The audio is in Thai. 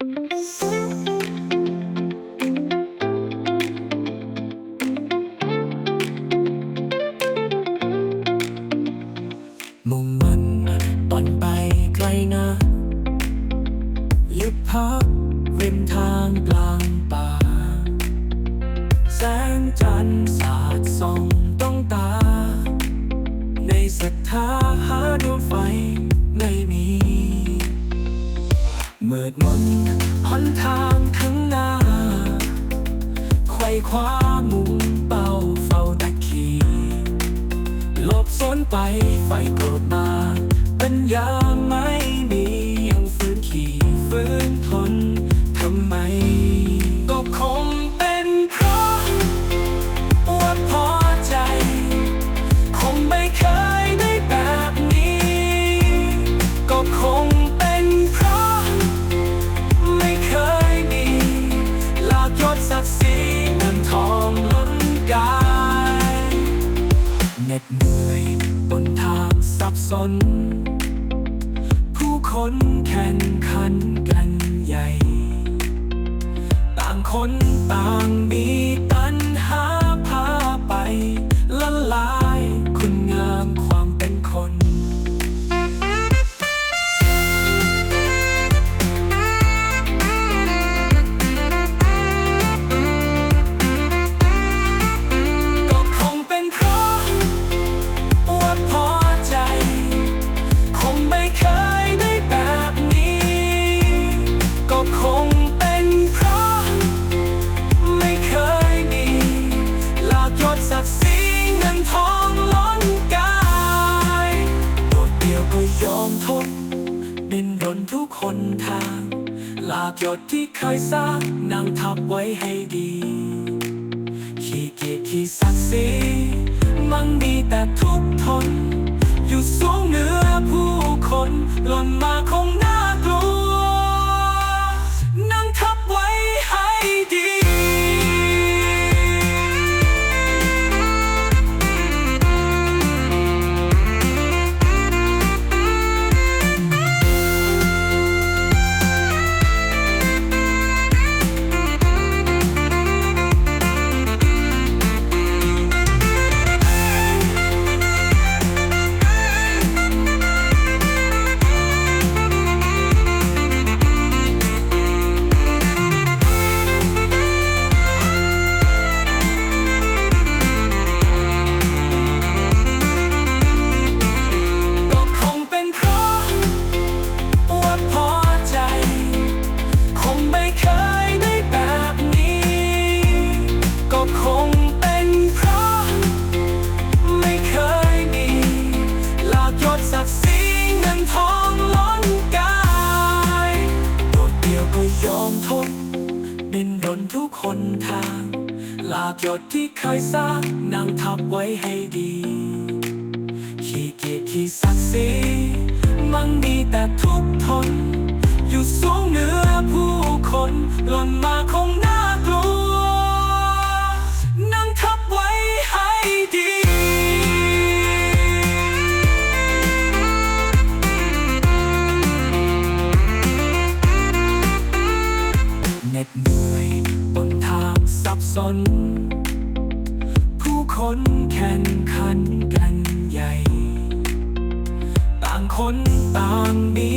มุ่งมันตอนไปไกลนะยุบพักริมทางกลางป่า แสงจันทร์สาดส่องต้องตา ในศรัทธาหาดวงไฟ มืดมนหนทางข้างหน้าไขว้คว้ามุ่งเป้าเฝ้าตะคีหลบซ้อนไปไฟโกรธมาเป็นยาม one. นทาง หลากหยดที่เคยสร้างนั่งทับไว้ให้ดี ขี้เกียจขี้สักสีมันมีแต่ทุกทน อยู่สูงเหนือผู้คนล้นมา ลาหยดที่เคยสร้างนั่งทับไว้ให้ดี คนแข่งขันกันใหญ่บางคนต่างมี